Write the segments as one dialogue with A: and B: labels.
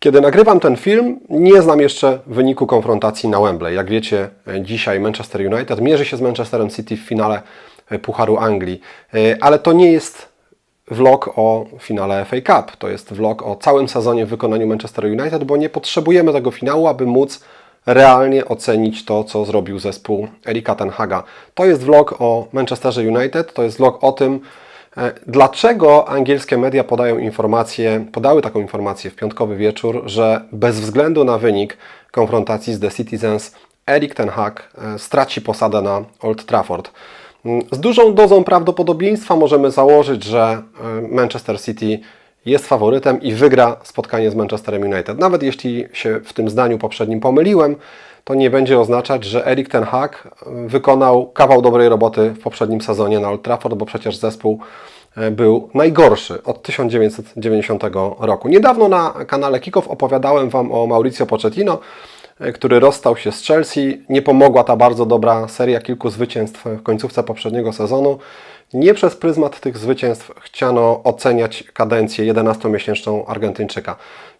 A: Kiedy nagrywam ten film, nie znam jeszcze wyniku konfrontacji na Wembley. Jak wiecie, dzisiaj Manchester United mierzy się z Manchesterem City w finale e, Pucharu Anglii. E, Ale to nie jest vlog o finale FA Cup. To jest vlog o całym sezonie w wykonaniu Manchester United, bo nie potrzebujemy tego finału, aby móc realnie ocenić to, co zrobił zespół Erika Ten Haga. To jest vlog o Manchesterze United, to jest vlog o tym, dlaczego angielskie media podają informację, podały taką informację w piątkowy wieczór, że bez względu na wynik konfrontacji z The Citizens Erik Ten Hag e, straci posadę na Old Trafford. Mm, Z dużą dozą prawdopodobieństwa możemy założyć, że e, Manchester City jest faworytem i wygra spotkanie z Manchesterem United. Nawet jeśli się w tym zdaniu poprzednim pomyliłem, to nie będzie oznaczać, że Erik Ten Hag wykonał kawał dobrej roboty w poprzednim sezonie na Old Trafford, bo przecież zespół e, był najgorszy od 1990 roku. Niedawno na kanale Kickoff opowiadałem Wam o Mauricio Pochettino, e, który rozstał się z Chelsea. Nie pomogła ta bardzo dobra seria kilku zwycięstw w końcówce poprzedniego sezonu. Nie przez pryzmat tych zwycięstw chciano oceniać kadencję 11-miesięczną Argentyńczyka.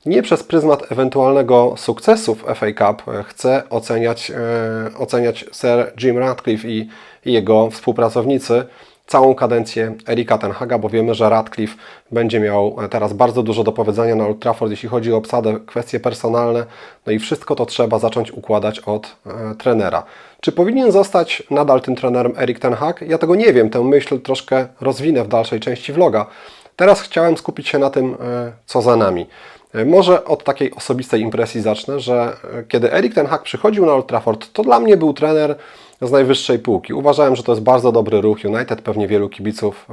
A: Nie przez pryzmat ewentualnego sukcesu w FA Cup e, chce oceniać, e, oceniać Sir Jim Ratcliffe i, i jego współpracownicy całą kadencję Erika Ten Haga, bo wiemy, że Radcliffe będzie miał teraz bardzo dużo do powiedzenia na Old Trafford, jeśli chodzi o obsadę, kwestie personalne, no i wszystko to trzeba zacząć układać od e, trenera. Czy powinien zostać nadal tym trenerem Erik Ten Hag? Ja tego nie wiem, tę myśl troszkę rozwinę w dalszej części vloga. Teraz chciałem skupić się na tym, e, co za nami. E, Może od takiej osobistej impresji zacznę, że e, kiedy Erik Ten Hag przychodził na Old Trafford, to dla mnie był trener z najwyższej półki. Uważałem, że to jest bardzo dobry ruch United. Pewnie wielu kibiców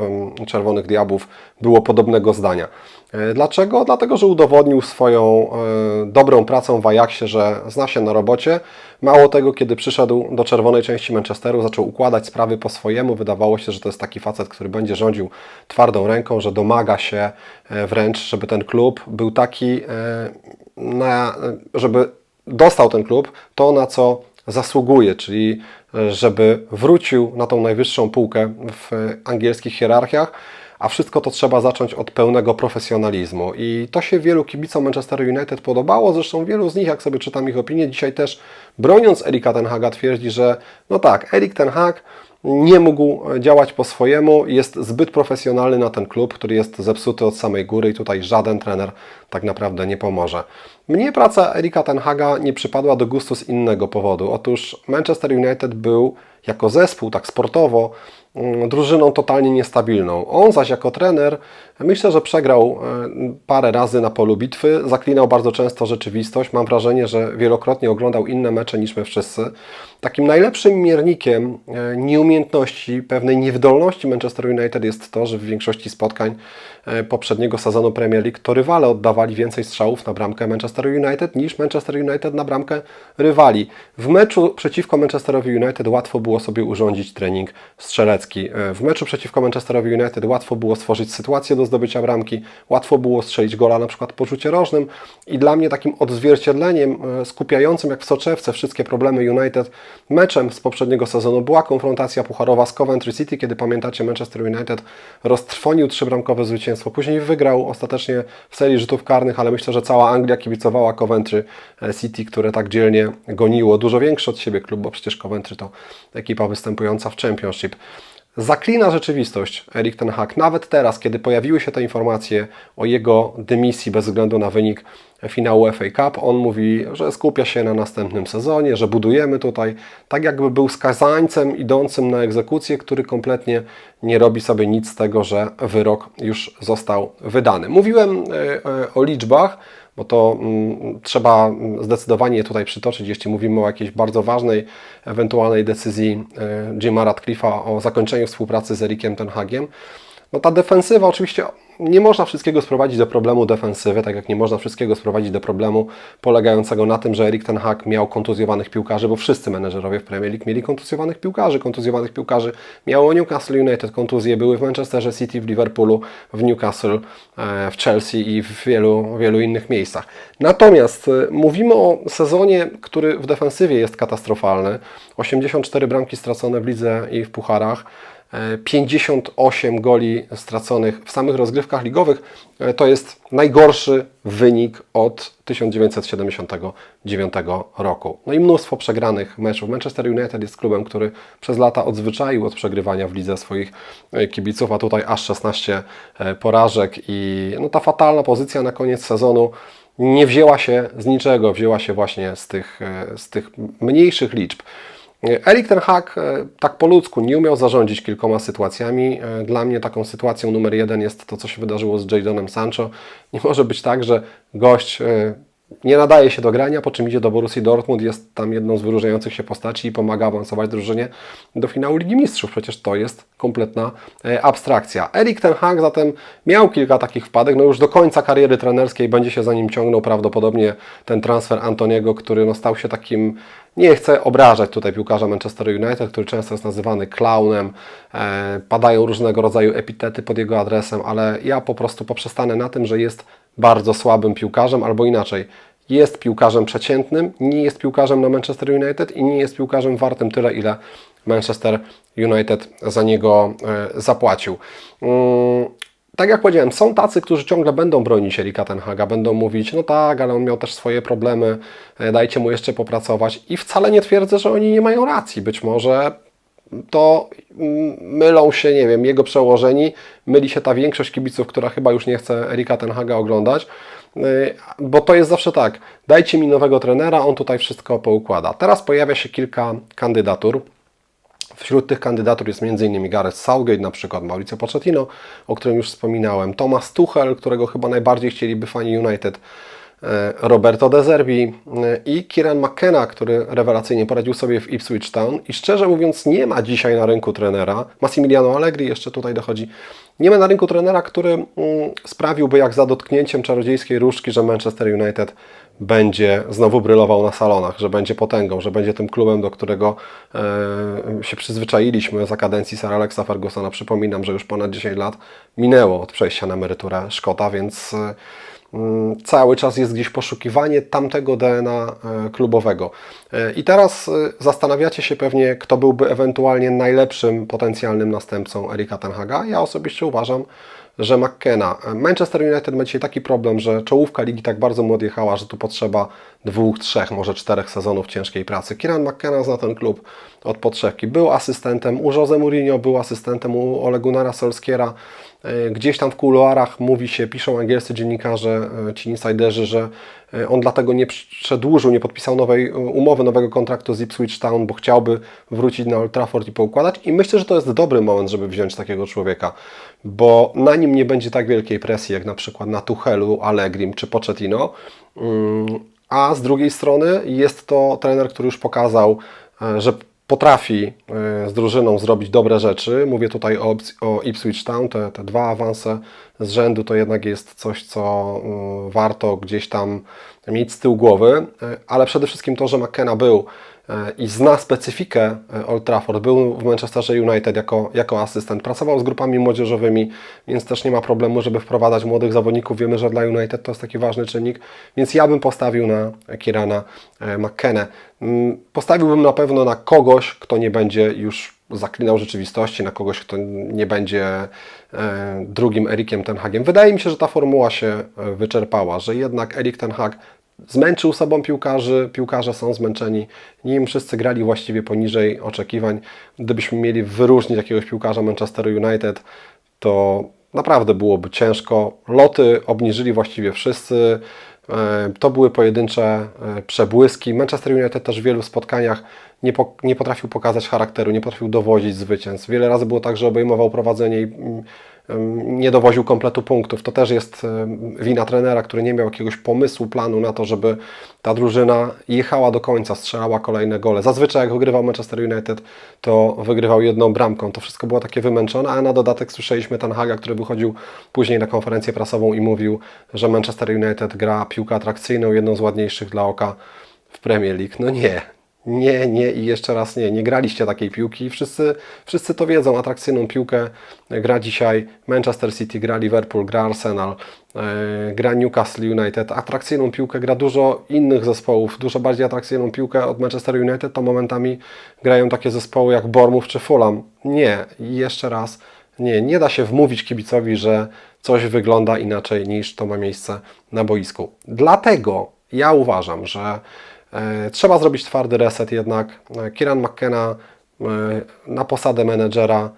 A: Czerwonych Diabłów było podobnego zdania. E, Dlaczego? Dlatego, że udowodnił swoją e, dobrą pracą w Ajaxie, że zna się na robocie. Mało tego, kiedy przyszedł do czerwonej części Manchesteru, zaczął układać sprawy po swojemu. Wydawało się, że to jest taki facet, który będzie rządził twardą ręką, że domaga się e, wręcz, żeby ten klub był taki, na, żeby dostał ten klub to, na co zasługuje, czyli żeby wrócił na tą najwyższą półkę w angielskich hierarchiach, a wszystko to trzeba zacząć od pełnego profesjonalizmu. I to się wielu kibicom Manchester United podobało, zresztą wielu z nich, jak sobie czytam ich opinie, dzisiaj też broniąc Erika Ten Haga twierdzi, że no tak, Erik Ten Hag nie mógł działać po swojemu, jest zbyt profesjonalny na ten klub, który jest zepsuty od samej góry i tutaj żaden trener tak naprawdę nie pomoże. Mnie praca Erika Ten Haga nie przypadła do gustu z innego powodu. Otóż Manchester United był jako zespół, tak sportowo, drużyną totalnie niestabilną. On zaś jako trener myślę, że przegrał e, parę razy na polu bitwy, zaklinał bardzo często rzeczywistość. Mam wrażenie, że wielokrotnie oglądał inne mecze niż my wszyscy. Takim najlepszym miernikiem e, nieumiejętności, pewnej niewydolności Manchester United jest to, że w większości spotkań e, poprzedniego sezonu Premier League to rywale oddawali więcej strzałów na bramkę Manchester United niż Manchester United na bramkę rywali. W meczu przeciwko Manchesterowi United łatwo było sobie urządzić trening strzelecki. E, W meczu przeciwko Manchesterowi United łatwo było stworzyć sytuację do zdobycia bramki, łatwo było strzelić gola na przykład po rzucie rożnym i dla mnie takim odzwierciedleniem e, skupiającym jak w soczewce wszystkie problemy United meczem z poprzedniego sezonu była konfrontacja pucharowa z Coventry City, kiedy pamiętacie Manchester United roztrwonił trzybramkowe zwycięstwo, później wygrał ostatecznie w serii rzutów karnych, ale myślę, że cała Anglia kibicowała Coventry e, City, które tak dzielnie goniło dużo większy od siebie klub, bo przecież Coventry to ekipa występująca w Championship. Zaklina rzeczywistość Erik Ten Hag. Nawet teraz, kiedy pojawiły się te informacje o jego dymisji bez względu na wynik finału FA Cup, on mówi, że skupia się na następnym sezonie, że budujemy tutaj, tak jakby był skazańcem idącym na egzekucję, który kompletnie nie robi sobie nic z tego, że wyrok już został wydany. Mówiłem e, e, o liczbach, bo to mm, trzeba zdecydowanie tutaj przytoczyć, jeśli mówimy o jakiejś bardzo ważnej, ewentualnej decyzji e, Jima Radcliffe'a o zakończeniu współpracy z Erikiem Ten Hagiem. No ta defensywa oczywiście nie można wszystkiego sprowadzić do problemu defensywy, tak jak nie można wszystkiego sprowadzić do problemu polegającego na tym, że Erik Ten Hag miał kontuzjowanych piłkarzy, bo wszyscy menedżerowie w Premier League mieli kontuzjowanych piłkarzy. Kontuzjowanych piłkarzy miało Newcastle United, kontuzje były w Manchesterze City, w Liverpoolu, w Newcastle, e, w Chelsea i w wielu, wielu innych miejscach. Natomiast e, mówimy o sezonie, który w defensywie jest katastrofalny. 84 bramki stracone w lidze i w pucharach. E, 58 goli straconych w samych rozgrywkach ligowych. E, To jest najgorszy wynik od 1979 roku. No i mnóstwo przegranych meczów. Manchester United jest klubem, który przez lata odzwyczaił od przegrywania w lidze swoich e, kibiców, a tutaj aż 16 e, porażek i no, ta fatalna pozycja na koniec sezonu nie wzięła się z niczego, wzięła się właśnie z tych, e, z tych mniejszych liczb. Erik ten Hag e, tak po ludzku nie umiał zarządzić kilkoma sytuacjami. E, Dla mnie taką sytuacją numer jeden jest to, co się wydarzyło z Jadonem Sancho. Nie może być tak, że gość e, nie nadaje się do grania, po czym idzie do Borussii Dortmund, jest tam jedną z wyróżniających się postaci i pomaga awansować drużynie do finału Ligi Mistrzów. Przecież to jest kompletna e, abstrakcja. Erik ten Hag zatem miał kilka takich wpadek, no już do końca kariery trenerskiej będzie się za nim ciągnął prawdopodobnie ten transfer Antoniego, który no stał się takim nie chcę obrażać tutaj piłkarza Manchester United, który często jest nazywany klaunem, e, padają różnego rodzaju epitety pod jego adresem, ale ja po prostu poprzestanę na tym, że jest bardzo słabym piłkarzem, albo inaczej, jest piłkarzem przeciętnym, nie jest piłkarzem na Manchester United i nie jest piłkarzem wartym tyle, ile Manchester United za niego e, zapłacił. Mm, tak jak powiedziałem, są tacy, którzy ciągle będą bronić Erika Tenhaga, będą mówić, no tak, ale on miał też swoje problemy, e, dajcie mu jeszcze popracować i wcale nie twierdzę, że oni nie mają racji. Być może to mm, mylą się, nie wiem, jego przełożeni, myli się ta większość kibiców, która chyba już nie chce Erika Tenhaga oglądać, yy, bo to jest zawsze tak, dajcie mi nowego trenera, on tutaj wszystko poukłada. Teraz pojawia się kilka kandydatur, Wśród tych kandydatur jest m.in. Gareth Southgate, na przykład Mauricio Pochettino, o którym już wspominałem, Thomas Tuchel, którego chyba najbardziej chcieliby fani United, Roberto De Zerbi e, i Kieran McKenna, który rewelacyjnie poradził sobie w Ipswich Town. I szczerze mówiąc nie ma dzisiaj na rynku trenera, Massimiliano Allegri jeszcze tutaj dochodzi, nie ma na rynku trenera, który mm, sprawiłby jak za dotknięciem czarodziejskiej różdżki, że Manchester United będzie znowu brylował na salonach, że będzie potęgą, że będzie tym klubem, do którego e, się przyzwyczailiśmy za kadencji Sir Alexa Fergusona. Przypominam, że już ponad 10 lat minęło od przejścia na emeryturę Szkota, więc e, cały czas jest gdzieś poszukiwanie tamtego DNA e, klubowego. E, I teraz e, zastanawiacie się pewnie, kto byłby ewentualnie najlepszym potencjalnym następcą Erika Tenhaga. Ja osobiście uważam, że McKenna. Manchester United ma dzisiaj taki problem, że czołówka ligi tak bardzo mu odjechała, że tu potrzeba dwóch, trzech, może czterech sezonów ciężkiej pracy. Kieran McKenna zna ten klub od podszewki. Był asystentem u Jose Mourinho, był asystentem u Ole Gunnara Solskiera. E, Gdzieś tam w kuluarach mówi się, piszą angielscy dziennikarze, e, ci insiderzy, że e, on dlatego nie przedłużył, nie podpisał nowej umowy, nowego kontraktu z Ipswich Town, bo chciałby wrócić na Old Trafford i poukładać. I myślę, że to jest dobry moment, żeby wziąć takiego człowieka, bo na nim nie będzie tak wielkiej presji, jak na przykład na Tuchelu, Allegrim czy Pochettino. Mm, A z drugiej strony jest to trener, który już pokazał, że potrafi e, z drużyną zrobić dobre rzeczy. Mówię tutaj o, o Ipswich Town, te, te dwa awanse z rzędu to jednak jest coś, co mm, warto gdzieś tam mieć z tyłu głowy, E, ale przede wszystkim to, że McKenna był i zna specyfikę e, Old Trafford, był w Manchesterze United jako, jako asystent, pracował z grupami młodzieżowymi, więc też nie ma problemu, żeby wprowadzać młodych zawodników. Wiemy, że dla United to jest taki ważny czynnik, więc ja bym postawił na Kirana e, McKennę. Mm, Postawiłbym na pewno na kogoś, kto nie będzie już zaklinał rzeczywistości, na kogoś, kto nie będzie e, drugim Erikiem Ten Hagiem. Wydaje mi się, że ta formuła się wyczerpała, że jednak Erik Ten Hag zmęczył sobą piłkarzy, piłkarze są zmęczeni nim, wszyscy grali właściwie poniżej oczekiwań. Gdybyśmy mieli wyróżnić jakiegoś piłkarza Manchester United, to naprawdę byłoby ciężko. Loty obniżyli właściwie wszyscy. E, To były pojedyncze e, przebłyski. Manchester United też w wielu spotkaniach nie, po, nie potrafił pokazać charakteru, nie potrafił dowozić zwycięstw. Wiele razy było tak, że obejmował prowadzenie i mm, nie dowoził kompletu punktów. To też jest wina trenera, który nie miał jakiegoś pomysłu, planu na to, żeby ta drużyna jechała do końca, strzelała kolejne gole. Zazwyczaj jak wygrywał Manchester United, to wygrywał jedną bramką. To wszystko było takie wymęczone, a na dodatek słyszeliśmy Ten Haga, który wychodził później na konferencję prasową i mówił, że Manchester United gra piłkę atrakcyjną, jedną z ładniejszych dla oka w Premier League. No nie, Nie, nie i jeszcze raz nie. Nie graliście takiej piłki. Wszyscy, wszyscy to wiedzą. Atrakcyjną piłkę gra dzisiaj Manchester City, gra Liverpool, gra Arsenal, e, gra Newcastle United. Atrakcyjną piłkę gra dużo innych zespołów. Dużo bardziej atrakcyjną piłkę od Manchester United to momentami grają takie zespoły jak Bournemouth czy Fulham. Nie. I jeszcze raz. Nie, nie da się wmówić kibicowi, że coś wygląda inaczej niż to ma miejsce na boisku. Dlatego ja uważam, że trzeba zrobić twardy reset jednak. E, Kieran McKenna e, na posadę menedżera.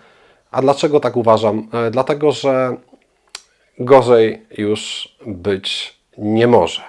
A: A dlaczego tak uważam? E, dlatego, że gorzej już być nie może.